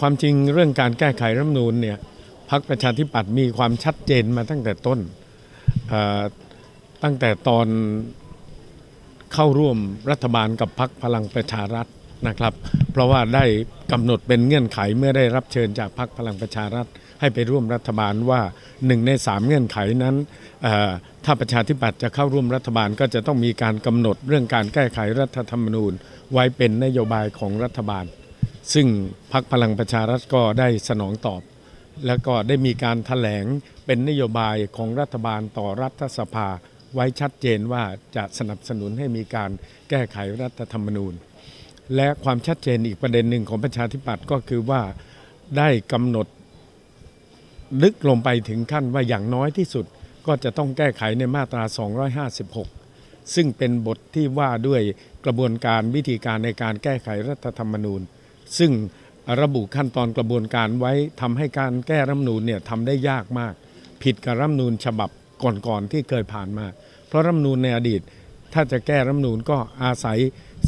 ความจริงเรื่องการแก้ไขรัฐมนูญเนี่ยพรรคประชาธิปัตย์มีความชัดเจนมาตั้งแต่ต้นตั้งแต่ตอนเข้าร่วมรัฐบาลกับพรรคพลังประชารัฐนะครับ เพราะว่าได้กำหนดเป็นเงื่อนไขเมื่อได้รับเชิญจากพรรคพลังประชารัฐ ให้ไปร่วมรัฐบาลว่าหนึ่งในสามเงื่อนไขนั้น ถ้าประชาธิปัตย์จะเข้าร่วมรัฐบาลก็จะต้องมีการกำหนดเรื่องการแก้ไขรัฐธรรมนูญ ไว้เป็นนโยบายของรัฐบาล ซึ่งพรรคพลังประชารัฐก็ได้สนองตอบ แล้วก็ได้มีการถแถลงเป็นนโยบายของรัฐบาลต่อรัฐสภา ไว้ชัดเจนว่าจะสนับสนุนให้มีการแก้ไขรัฐธรรมนูญ และความชัดเจนอีกประเด็นหนึ่งของประชาธิปัตย์ก็คือว่าได้กำหนดลึกลงไปถึงขั้นว่าอย่างน้อยที่สุดก็จะต้องแก้ไขในมาตรา 256 ซึ่งเป็นบทที่ว่าด้วยกระบวนการวิธีการในการแก้ไขรัฐธรรมนูญ ซึ่งระบุขั้นตอนกระบวนการไว้ทำให้การแก้รัฐมนูญเนี่ยทำได้ยากมาก ผิดกับรัฐมนูญฉบับก่อนๆที่เคยผ่านมา เพราะรัฐมนูญในอดีต ถ้าจะแก้รัฐมนูญก็อาศัย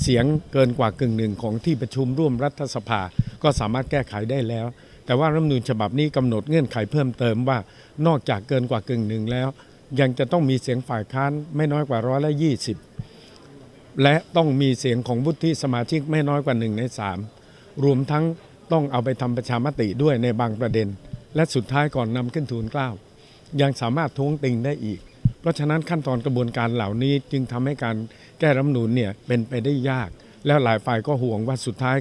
เสียงเกินกว่ากึ่งหนึ่งของที่ประชุมร่วมรัฐสภา ก็สามารถแก้ไขได้แล้ว แต่ว่ารัฐมนูญฉบับนี้กำหนดเงื่อนไขเพิ่มเติมว่า นอกจากเกินกว่ากึ่งหนึ่งแล้ว ยังจะต้องมีเสียงฝ่ายค้านไม่น้อยกว่าร้อยละยี่สิบและต้องมีเสียงของวุฒิสมาชิกไม่น้อยกว่าหนึ่งในสาม รวมทั้งต้องเอาไปทำประชามติด้วยในบางประเด็น และสุดท้ายก่อนนำขึ้นทูลเกล้ายังสามารถท้วงติงได้อีก เพราะฉะนั้นขั้นตอนกระบวนการเหล่านี้จึงทำให้การแก้รัฐมนูญเนี่ยเป็นไปได้ยาก แล้วหลายฝ่ายก็ห่วงว่าสุดท้าย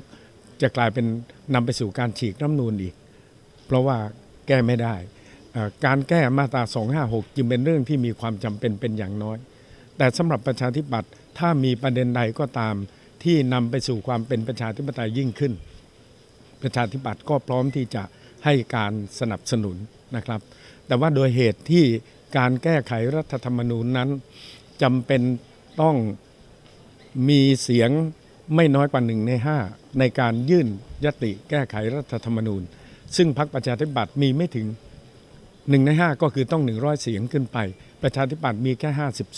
จะกลายเป็นนำไปสู่การฉีกรัฐมนูญอีก เพราะว่าแก้ไม่ได้การแก้มาตรา 256 จึงเป็นเรื่องที่มีความจำเป็นเป็นอย่างน้อย แต่สำหรับประชาธิปัตย์ถ้ามีประเด็นใดก็ตาม ที่นำไปสู่ความเป็นประชาธิปไตยยิ่งขึ้น ประชาธิปัตย์ก็พร้อมที่จะให้การสนับสนุนนะครับ แต่ว่าโดยเหตุที่การแก้ไขรัฐธรรมนูญนั้นจำเป็นต้องมีเสียงไม่น้อยกว่าหนึ่งในห้าในการยื่นยติแก้ไขรัฐธรรมนูญ ซึ่งพรรคประชาธิปัตย์มีไม่ถึงหนึ่งในห้าก็คือต้อง 100 เสียงขึ้นไป ประชาธิปัตย์มีแค่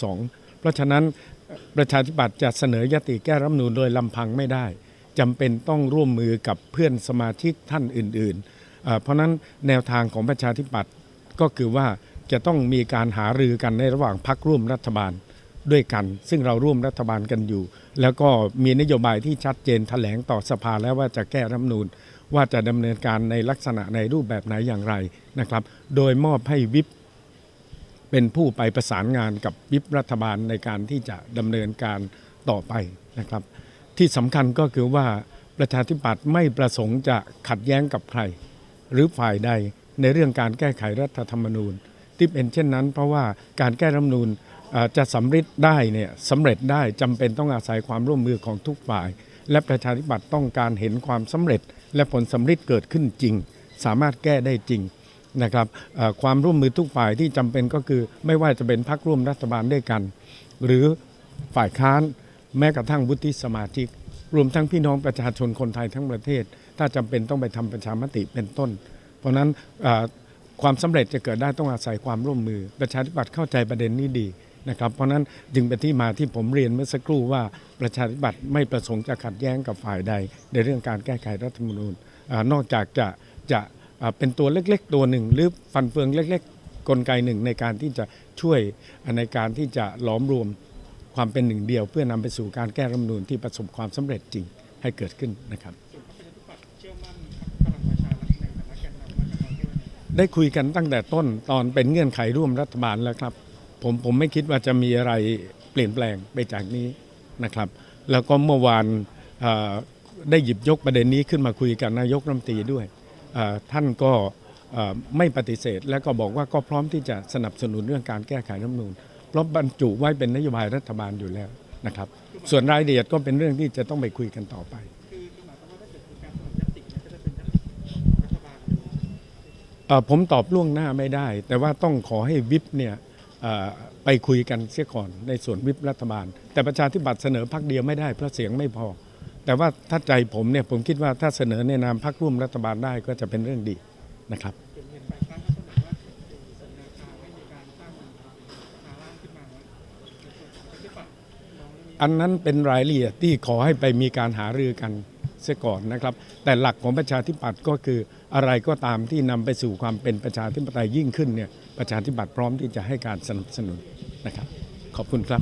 52 เพราะฉะนั้น ประชาธิปัตย์จะเสนอยติแก้รัฐมนูญโดยลำพังไม่ได้จำเป็นต้องร่วมมือกับเพื่อนสมาชิกท่านอื่นๆ เพราะนั้นแนวทางของประชาธิปัตย์ก็คือว่าจะต้องมีการหารือกันในระหว่างพักร่วมรัฐบาลด้วยกัน ซึ่งเราร่วมรัฐบาลกันอยู่ แล้วก็มีนโยบายที่ชัดเจนแถลงต่อสภาแล้วว่าจะแก้รัฐมนูญว่าจะดำเนินการในลักษณะในรูปแบบไหนอย่างไรนะครับ โดยมอบให้วิป เป็นผู้ไปประสานงานกับวิปรัฐบาลในการที่จะดำเนินการต่อไปนะครับ ที่สำคัญก็คือว่าประชาธิปัตย์ไม่ประสงค์จะขัดแย้งกับใคร หรือฝ่ายใดในเรื่องการแก้ไขรัฐธรรมนูญ ที่เป็นเช่นนั้น เพราะว่าการแก้รัฐธรรมนูญจะสำเร็จได้เนี่ยสำเร็จได้จำเป็นต้องอาศัยความร่วมมือของทุกฝ่าย และประชาธิปัตย์ต้องการเห็นความสำเร็จ และผลสำเร็จเกิดขึ้นจริง สามารถแก้ได้จริง นะครับความร่วมมือทุกฝ่ายที่จำเป็นก็คือ ไม่ว่าจะเป็นพรรคร่วมรัฐบาลด้วยกัน หรือฝ่ายค้านแม้กระทั่งวุฒิสมาชิก รวมทั้งพี่น้องประชาชนคนไทยทั้งประเทศ ถ้าจำเป็นต้องไปทำประชามติเป็นต้น เพราะฉะนั้นความสำเร็จจะเกิดได้ต้องอาศัยความร่วมมือ ประชาธิปัตย์เข้าใจประเด็นนี้ดีนะครับ เพราะนั้นจึงเป็นที่มาที่ผมเรียนเมื่อสักครู่ว่าประชาธิปัตย์ไม่ประสงค์จะขัดแย้งกับฝ่ายใด ในเรื่องการแก้ไขรัฐธรรมนูญอนอกจากจะจะ เป็นตัวเล็กๆ ตัวหนึ่ง หรือฟันเฟืองเล็ก ๆ กลไกหนึ่งในการที่จะช่วยในการที่จะหลอมรวมความเป็นหนึ่งเดียว เพื่อนำไปสู่การแก้รัฐมนูญที่ประสบความสำเร็จจริงให้เกิดขึ้นนะครับได้คุยกันตั้งแต่ต้นตอนเป็นเงื่อนไขร่วมรัฐบาลแล้วครับผมผมไม่คิดว่าจะมีอะไรเปลี่ยนแปลงไปจากนี้นะครับ แล้วก็เมื่อวานได้หยิบยกประเด็นนี้ขึ้นมาคุยกับนายกรัฐมนตรีด้วย ท่านก็ไม่ปฏิเสธ และก็บอกว่าก็พร้อมที่จะสนับสนุนเรื่องการแก้ไขรัฐมนูญเพราะบรรจุไว้เป็นนโยบายรัฐบาลอยู่แล้วนะครับ ส่วนรายละเอียดก็เป็นเรื่องที่จะต้องไปคุยกันต่อไป ผมตอบล่วงหน้าไม่ได้ แต่ว่าต้องขอให้วิปเนี่ยไปคุยกันเสียก่อนในส่วนวิปรัฐบาล แต่ประชาธิปัตย์เสนอพักเดียวไม่ได้เพราะเสียงไม่พอ แต่ว่าถ้าใจผมเนี่ยผมคิดว่าถ้าเสนอในนามพรรคร่วมรัฐบาลได้ก็จะเป็นเรื่องดีนะครับอันนั้นเป็นรายละเอียดที่ขอให้ไปมีการหารือกันเสียก่อนนะครับ แต่หลักของประชาธิปัตย์ก็คืออะไรก็ตามที่นำไปสู่ความเป็นประชาธิปไตยยิ่งขึ้นเนี่ยประชาธิปัตย์พร้อมที่จะให้การสนับสนุนนะครับ ขอบคุณครับ